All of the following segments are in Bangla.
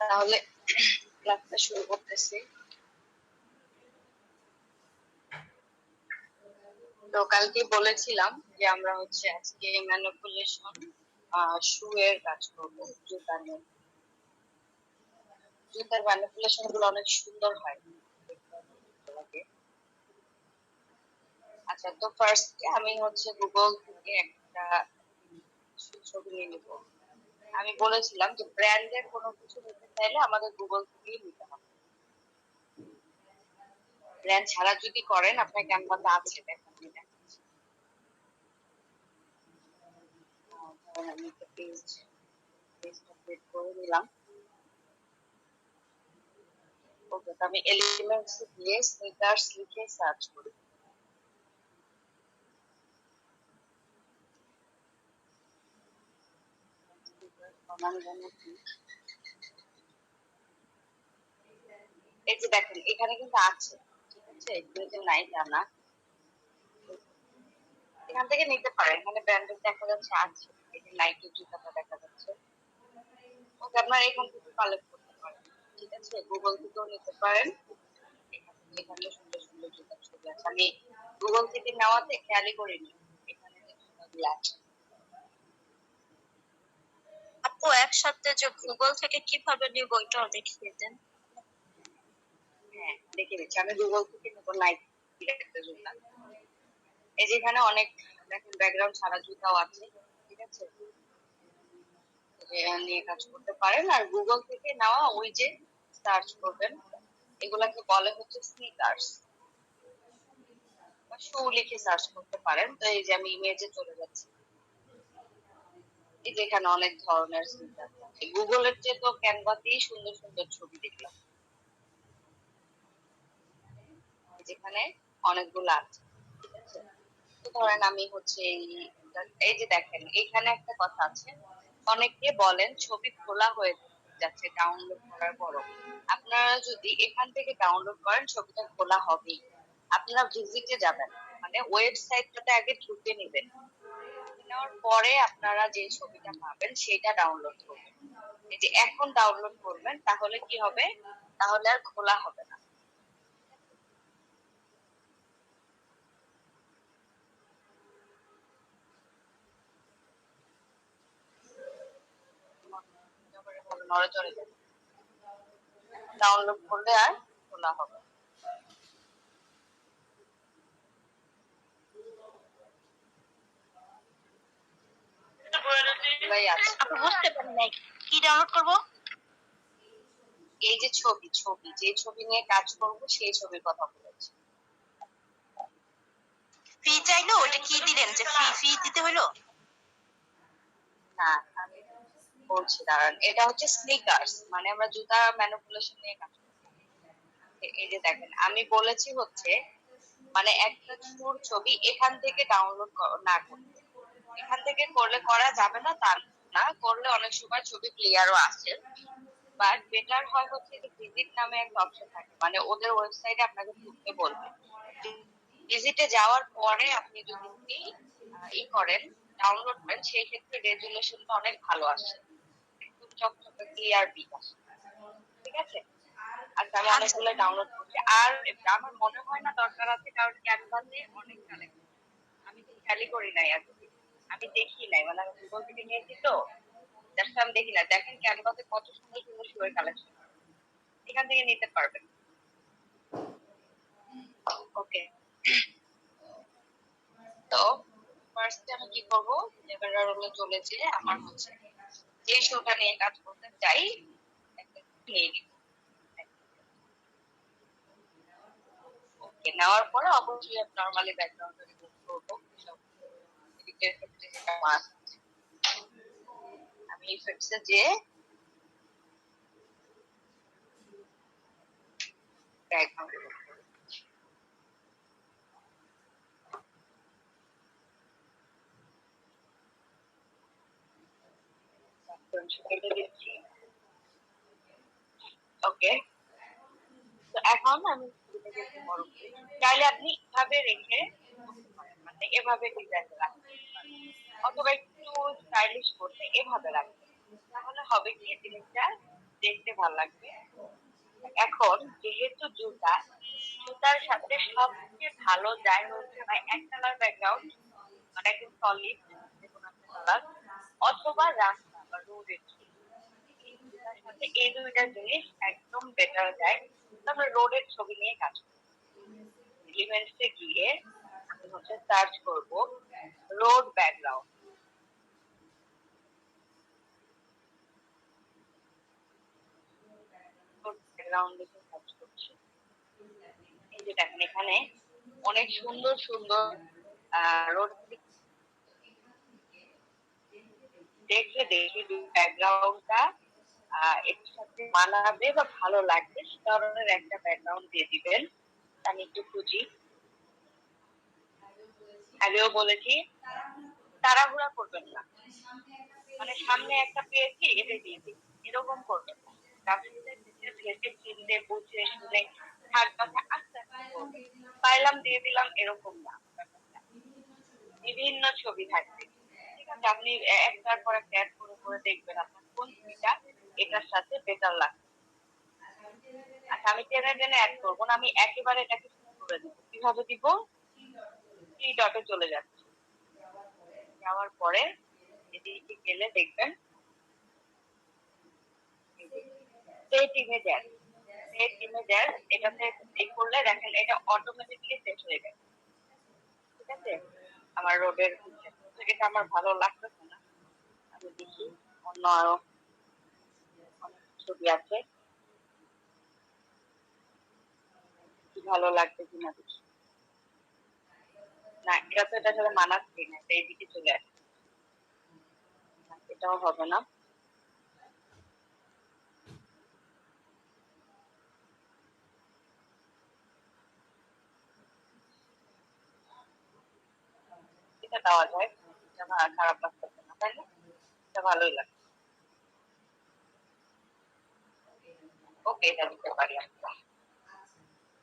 তাহলে ক্লাসটা শুরু করতেছি। তো কালকে বলেছিলাম যে আমরা হচ্ছে আজকে ম্যানিপুলেশন শু এর কাজ করব জুতারগুলো অনেক সুন্দর হয়। আচ্ছা তো ফার্স্ট আমি হচ্ছে গুগল থেকে একটা ছবি নিয়ে নিব। আমি বলেছিলাম যে ব্র্যান্ডের কোনো কিছু নিতে চাইলে আমাদের গুগল থেকেই নিতে হবে। ব্র্যান্ড ছাড়া যদি করেন, আপনার ক্যানভাতে আছে দেখেন আমি আমি এলিমেন্টস দিয়ে স্নিকার্স লিখে সার্চ করি নাম জানি কি? এখানে কিন্তু আছে এখান থেকে নিতে পারেন এখানে ব্র্যান্ডের দেখা যাচ্ছে, আছে। যে নাইকের জুতাটা দেখা যাচ্ছে। ওকে, আপনারা এখান থেকে কালেক্ট করতে পারেন, ঠিক আছে? গুগল থেকেও নিতে পারেন। এখানে সুন্দর সুন্দর জুতার ছবি আছে। আমি গুগল থেকে নেওয়াতে খেয়ালই করিনি। এখানে আছে। একসাথে যে গুগল থেকে কীভাবে নিব, ওইটাও দেখিয়ে দেন। হ্যাঁ দিচ্ছি। আমি গুগল থেকে নেব জুতা। এই যে এখানে অনেক, দেখেন ব্যাকগ্রাউন্ড ছাড়া জুতাও আছে, ঠিক আছে? নিয়ে কাজ করতে পারেন। আর গুগল থেকে নেওয়া ওই যে সার্চ করবেন, এগুলাকে বলে হচ্ছে স্নিকার্স বা শু লিখে সার্চ করতে পারেন। তো এই যে আমি ইমেজে চলে যাচ্ছি। এই যে এখানে অনেক ধরনের গুগলের চেয়ে তো ক্যানভাতেই সুন্দর সুন্দর ছবি দেখলাম। যেখানে অনেকগুলো আছে। ধরেন আমি হচ্ছে এই যে দেখেন এইখানে একটা কথা আছে। অনেকে বলেন ছবি খোলা হয়ে যাচ্ছে ডাউনলোড করার পরও। আপনারা যদি এখান থেকে ডাউনলোড করেন, ছবিটা খোলা হবেই। আপনারা ভিজিটে যাবেন। মানে ওয়েবসাইটটাতে আগে ঢুকে নেবেন। নেওয়ার পরে আপনারা যে ছবিটা পাবেন সেটা ডাউনলোড করবেন। এই যে এখন ডাউনলোড করবেন, তাহলে কি হবে? তাহলে আর খোলা হবে না। ডাউনলোড করলে আর খোলা হবে এগুলাই বুঝতে পারি নাই কি ডাউনলোড করব? এই যে ছবি ছবি যে ছবি নিয়ে কাজ করব সেই ছবির কথা বলেছি। ফি চাইলো ওটা কি দিলেন? যে ফি ফি দিতে হলো না আমি বলছি দাঁড়ান। এটা হচ্ছে স্নিকার্স মানে আমরা জুতা ম্যানিপুলেশন নিয়ে কাজ এই যে দেখেন আমি বলেছি হচ্ছে মানে একটা ছবি এখান থেকে ডাউনলোড না করতে। এখান থেকে করলে করা যাবে না তা না। করলে অনেক সময় ছবি ক্লিয়ারও আসে। বাট বেটার হয় হচ্ছে যে ভিজিট নামে একটা অপশন থাকে। মানে ওদের ওয়েবসাইটে আপনাকে ঢুকতে বলবে। ভিজিটে যাওয়ার পরে আপনি যদি ই- করেন ডাউনলোড করেন সেই ক্ষেত্রে রেজুলেশনটা অনেক ভালো আসে। একদম চকচকে ক্লিয়ার পিক আসে। ঠিক আছে? আচ্ছা। আমি অনেকগুলো ডাউনলোড করছি। আর আমার মনে হয় না দরকার আছে কারণ ক্যানভাসে অনেক কালেকশন আমি তো খেয়ালই করি নাই আর আমি দেখি নাই। মানে আমি গুগল থেকে নিয়েছি তো। জাস্ট আমি দেখি না দেখেন ক্যানভাসে কত সুন্দর সুন্দর শুয়ের কালেকশন এখান থেকে নিতে পারবেন। ওকে তো ফার্স্টে আমি কি করব? লেবার রোলে চলে যেয়ে আমার হচ্ছে যে শোটা নিয়ে কাজ করতে চাই নিয়ে নিব। ওকে নেওয়ার পরে অবশ্যই নর্মালি ব্যাকগ্রাউন্ড করব। সব এডিটের ক্ষেত্রে যেটা মাস্ট আমি ইফেক্টসে যে ব্যাকগ্রাউন্ড রিমুভ করব সেটা দিচ্ছি ওকে তো এখন আমি ছবিটাকে একটু বড় করি চাইলে আপনি এভাবে রেখে করতে পারেন। মানে এভাবে ডিজাইন রাখতে পারেন অথবা একটু স্টাইলিশ করতে এভাবে রাখবেন তাহলে হবে কি জিনিসটা দেখতে ভালো লাগবে। এখন যেহেতু জুতা, জুতার সাথে সবচেয়ে ভালো যায় হচ্ছে ভাই এক কালার ব্যাকগ্রাউন্ড মানে একদম সলিড অথবা রাস্তা বা রোডের সাথে এই দুইটা জিনিস একদম বেটার যায়। তো আমরা রোডের ছবি নিয়ে কাজ করি এলিমেন্টসে গিয়ে হচ্ছে সার্চ করব রোড ব্যাকগ্রাউন্ড সার্চ করছি। এই যে দেখেন, এখানে অনেক সুন্দর সুন্দর রোড দেখে দেখি ব্যাকগ্রাউন্ডটা সাথে মানাবে বা ভালো লাগবে, সে ধরনের একটা ব্যাকগ্রাউন্ড দিয়ে দিবেন। আমি একটু খুঁজি। আগেও বলেছি। তাড়াহুড়া করবেন না। মানে সামনে একটা পেয়েছি এটা দিয়ে দিই এরকম করবেন না। ভেবে চিনতে বুঝে শুনে থাক কথা আস্তে আস্তে। পাইলাম, দিয়ে দিলাম, এরকম না। বিভিন্ন ছবি থাকবে। ঠিক আছে, আপনি একটার পর একটা অ্যাড করে করে দেখবেন আপনার কোন ছবিটা এটার সাথে বেটার লাগবে। আচ্ছা আমি টেনে টেনে অ্যাড করব না, আমি একেবারে এটাকে শুরু করে দিব। কীভাবে দিব? থ্রি ডটে চলে যাচ্ছে। যাওয়ার পরে এদিকে গেলে দেখবেন সেট ইমেজের সেট ইমেজের এটাতে এই করলে দেখেন এটা অটোমেটিকলি সেট হয়ে ঠিক আছে? আমার রোডের আমার ভালো লাগতেছে না। আমি দেখি অন্য ছবি আছে। ভালো লাগবে কিনা দেখি। না, এটা তো এটা সাথে মানাচ্ছি না এইদিকে চলে আসে। এটাও হবে না। দেওয়া যায়। খারাপ না, তাই না? ভালোই লাগে ওকে এটা দিতে পারি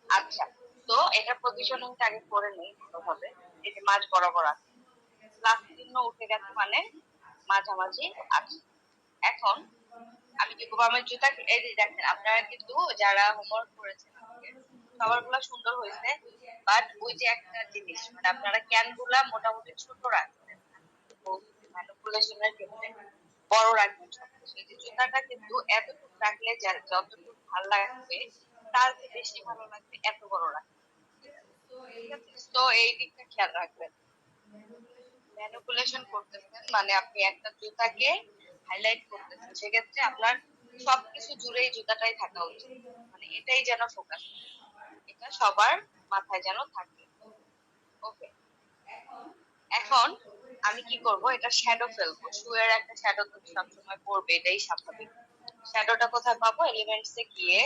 আচ্ছা তো এটা পজিশনিংটা আগে করে নেই ভালোভাবে। এই যে মাঝ বরাবর আছে। প্লাস চিহ্ন উঠে গেছে মানে মাঝামাঝি আছে। এখন আমি কি করব আমার জুতা, এই দেখেন, আপনারা কিন্তু যারা হোমওয়ার্ক করেছেন আজকে, সবারগুলা সুন্দর হয়েছে বাট ওই যে একটা জিনিস মানে আপনারা ক্যানগুলা মোটামুটি ছোট রাখবেন। ক্ষেত্রে বড় রাখবেন এই যে জুতাটা কিন্তু এতটুকু রাখলে যতটুকু ভালো লাগবে তার বেশি ভালো লাগবে এত বড় রাখবে তো এই দিকটা খেয়াল রাখবেন। করতেছেন মানে আপনি একটা জুতাকে হাইলাইট করতেছেন। সেক্ষেত্রে আপনার সবকিছু জুড়েই জুতাটাই থাকা উচিত। মানে এটাই যেন ফোকাস এটা সবার মাথায় যেন থাকে। ওকে এখন আমি কি করব? এটা শ্যাডো ফেলব। শুয়ের একটা শ্যাডো তো সবসময় পড়বে এটাই স্বাভাবিক। শ্যাডোটা কোথায় পাবো? এলিমেন্টসে গিয়ে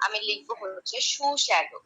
আমি লিখব হচ্ছে শু শ্যাডো